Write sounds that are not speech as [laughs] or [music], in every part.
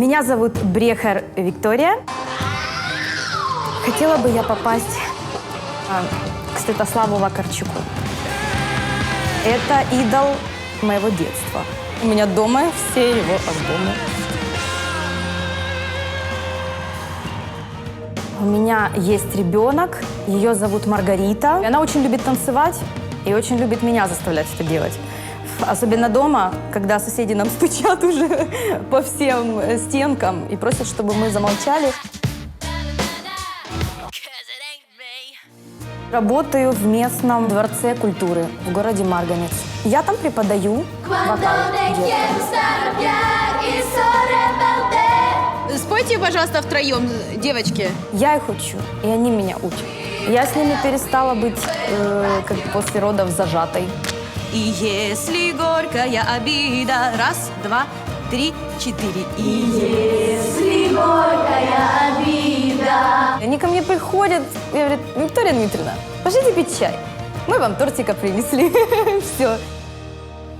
Меня зовут Брехер Виктория. Хотела бы я попасть а, к Святославу Вакарчуку. Это идол моего детства. У меня дома все его альбомы. У меня есть ребенок, ее зовут Маргарита. Она очень любит танцевать и очень любит меня заставлять это делать. Особенно дома, когда соседи нам [laughs] стучат уже по всем э, стенкам и просят, чтобы мы замолчали. Работаю в местном дворце культуры в городе Марганец. Я там преподаю вокал Спойте, пожалуйста, втроем, девочки. Я их учу, и они меня учат. Я с ними перестала быть э, как после родов зажатой. И если горькая обида, раз, два, три, четыре. И Если горькая обида Они ко мне приходят и говорят, Виктория Дмитриевна, пошлите пить чай. Мы вам тортика принесли. [laughs] Все.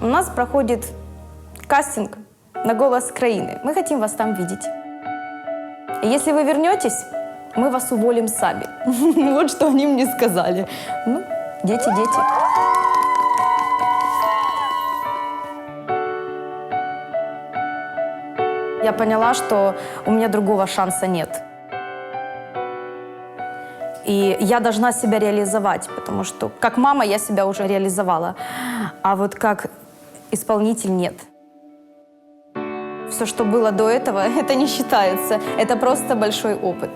У нас проходит кастинг на «Голос Краины». Мы хотим вас там видеть. Если вы вернетесь, мы вас уволим сами. [laughs] Вот что они мне сказали. Ну, дети, дети. Я поняла, что у меня другого шанса нет. И я должна себя реализовать, потому что как мама я себя уже реализовала, а вот как исполнитель нет. Все, что было до этого, [laughs] это не считается. Это просто большой опыт.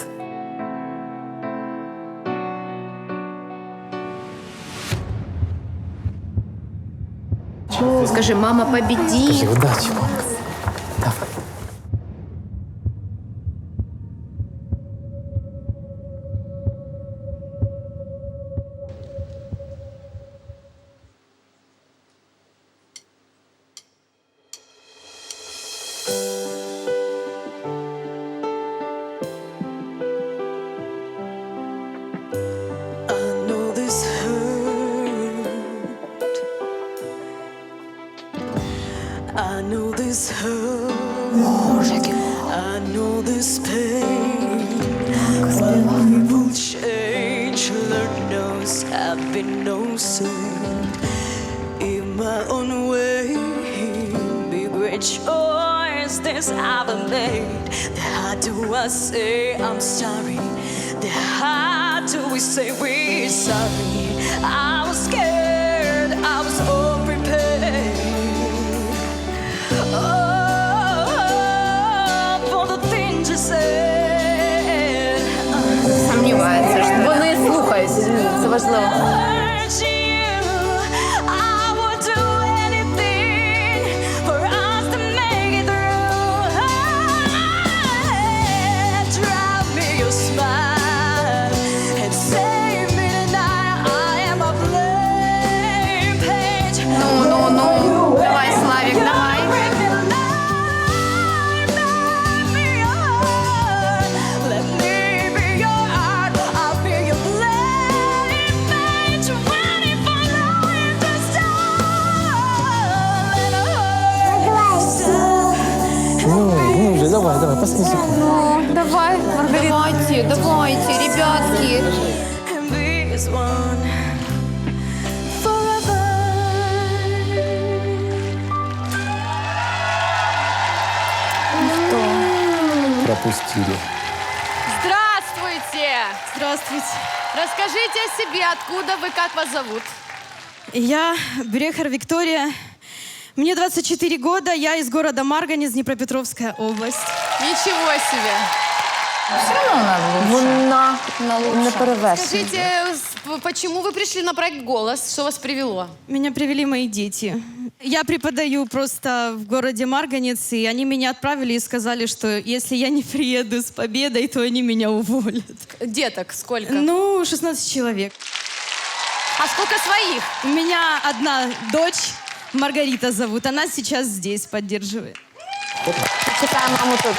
скажи, мама, победи. Скажи, удачи. This hurt. I know this pain. When people change, Lord knows I've been no saint. In my own way, be great choice this I've made. The how do I say I'm sorry? The how do we say we're sorry? I was scared, важливо. Ну, давай, давай, посмотри. Давай, Маргарита. Давайте, давайте, ребятки. Пропустили. Здравствуйте. Здравствуйте. Расскажите о себе, откуда вы, как вас зовут? Я Брехер Виктория. Мне 24 года, я из города Марганец, Днепропетровская область. Ничего себе. Вона не перевершена. Скажите, с- почему вы пришли на проект «Голос»? Что вас привело? Меня привели мои дети. Я преподаю просто в городе Марганец, и они меня отправили и сказали, что если я не приеду с победой, то они меня уволят. Деток сколько? Ну, 16 человек. А сколько своих? У меня одна дочь, Маргарита зовут, она сейчас здесь поддерживает. Чекаємо маму тут.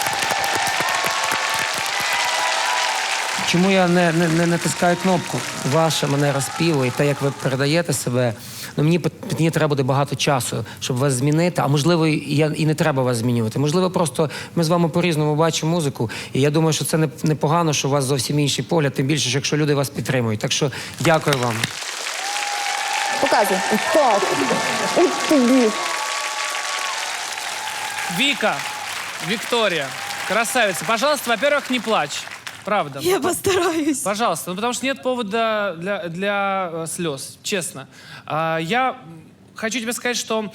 Чому я не, не, не натискаю кнопку? Ваша манера співу і те, як ви передаєте себе, ну мені пот- мені треба буде багато часу, щоб вас змінити. А можливо, і я і не треба вас змінювати. Можливо, просто ми з вами по-різному бачимо музику. І я думаю, що це не- непогано, що у вас зовсім інший погляд, тим більше, що якщо люди вас підтримують. Так що дякую вам. Показуй. Так. От тобі. Вика, Виктория, красавица, пожалуйста, во-первых, не плачь. Правда. Я постараюсь. Пожалуйста, ну потому что нет повода для, для э, слез, честно. А, я хочу тебе сказать, что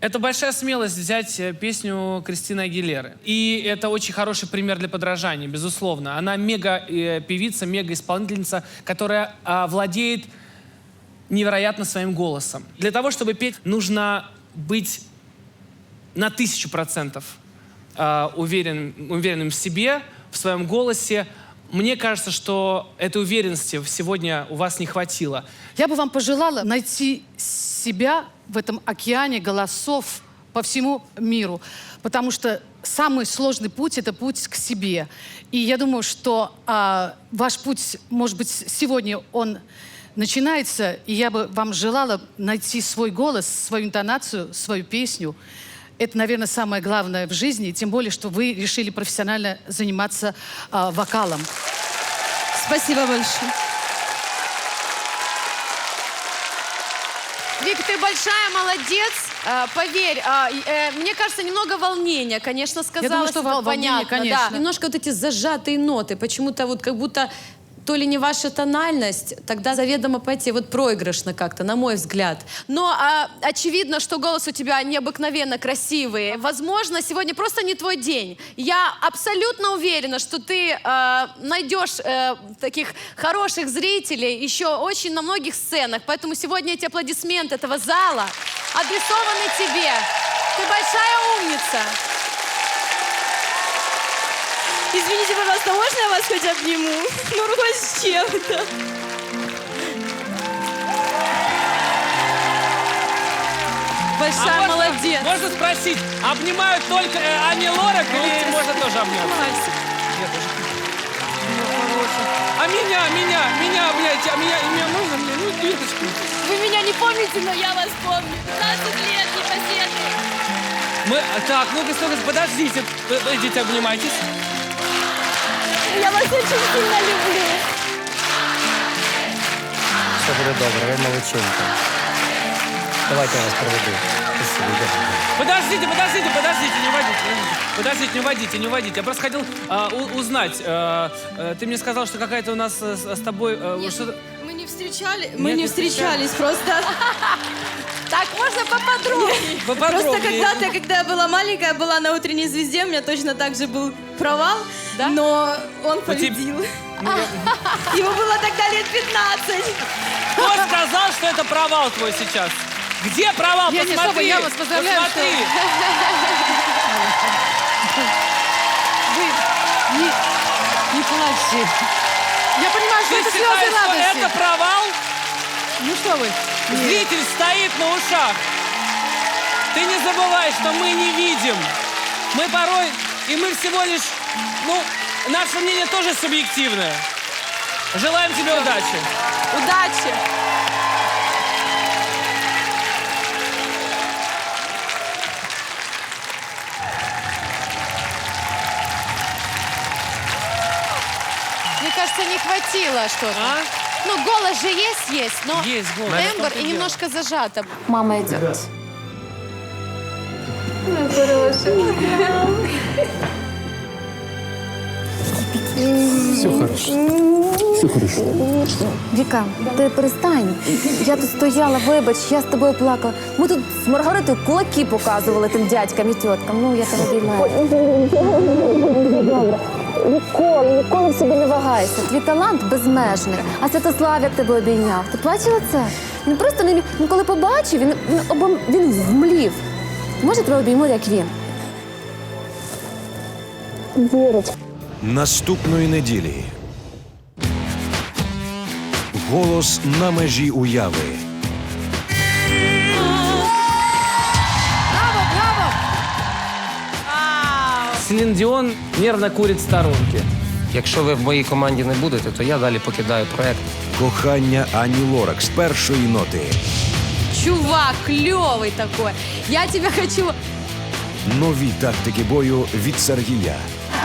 это большая смелость взять э, песню Кристины Агилеры. И это очень хороший пример для подражания, безусловно. Она мега-певица, мега-исполнительница, которая а, владеет невероятно своим голосом. Для того, чтобы петь, нужно быть на тысячу процентов э, уверен, уверенным в себе, в своем голосе. Мне кажется, что этой уверенности сегодня у вас не хватило. Я бы вам пожелала найти себя в этом океане голосов по всему миру, потому что самый сложный путь это путь к себе. И я думаю, что а, ваш путь, может быть, сегодня он начинается, и я бы вам желала найти свой голос, свою интонацию, свою песню. Это, наверное, самое главное в жизни, тем более, что вы решили профессионально заниматься а, вокалом. Спасибо большое. Вик, ты большая молодец. Э, Поверь, а, и, э, мне кажется, немного волнения, конечно, сказала. думаю, что вол- волнение, понятно, конечно. да. Немножко вот эти зажатые ноты, почему-то вот как будто то ли не ваша тональность, тогда заведомо пойти вот проигрышно как-то, на мой взгляд. Но а, очевидно, что голос у тебя необыкновенно красивый. Возможно, сегодня просто не твой день. Я абсолютно уверена, что ты э, найдешь э, таких хороших зрителей еще очень на многих сценах. Поэтому сегодня эти аплодисменты этого зала адресованы тебе. Ты большая умница. Извините, пожалуйста, можно я вас хоть обниму? Ну, хоть с чем-то. Большая А молодец. Можно спросить, обнимают только э, Ани Лорак или можно тоже обнять? Нет. А меня, меня, меня обнять, а меня, меня можно мне? Ну, Виточку. Вы меня не помните, но я вас помню. 15 лет непоседы. Мы, а, так, ну-ка, ну подождите, П- идите обнимайтесь. Я вас очень сильно люблю. Все буде добре, молодчинка. Давайте я вас проведу. Спасибо. Подождите, подождите, подождите, не уводите. подождите. Подождите, не уводите, не уводите. Я просто хотел а, у- узнать. а, э, ты мне сказал, что какая-то у нас э, с, с тобой... э, что-то- Мы не встречали, мы Нет, не не встречались, просто, Так, можно поподробнее? [laughs] просто Поподробнее. когда-то, когда я была маленькая, была на утренней звезде, у меня точно так же был провал, Да? но он Ну, победил. Ему было тогда лет 15. Кто сказал, что это провал твой сейчас? Где провал? Не Посмотри. особо, я вас поздравляю, Посмотри. Вы не, не плачьте. Я понимаю, что Ты это считаешь, слезы радости. это провал? Ну что вы? Зритель стоит на ушах. Ты не забывай, что мы не видим. Мы порой, и мы всего лишь, ну, наше мнение тоже субъективное. Желаем тебе удачи. Удачи. Кажется, не хватило что-то. А? Ну, голос же есть, есть, но Есть голос. тембр В том-то и и дело. немножко зажато. Мама идет. Все хорошо. Все хорошо. Віка, ти перестань. Я тут стояла, вибач, я з тобою плакала. Ми тут з Маргаритою кулаки показували тим дядькам і тіткам. Ну, я тебе обіймаю. Ніколи, ніколи в собі не вагайся. Твій талант безмежний. А Святослав як тебе обійняв. Ти бачила це? Він просто не міг. Він коли побачив, він, він, обом... він вмлів. Може, тебе обійму, як він. Наступної неділі. Голос на межі уяви. Селин Дион нервно курит в сторонке. Якщо ви в моїй команді не будете, то я далі покидаю проект. Кохання Ані Лорак з першої ноти. чувак, клевый такой. Я тебя хочу... Нові тактики бою від Сергія.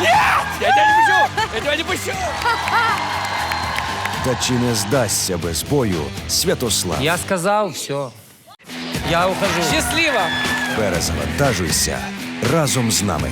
Я тебе не пущу! Я тебе не пущу! Та чи не здасться без бою Святослав? Я сказав, все. Я ухожу. Счастливо! Перезавантажуйся разом з нами.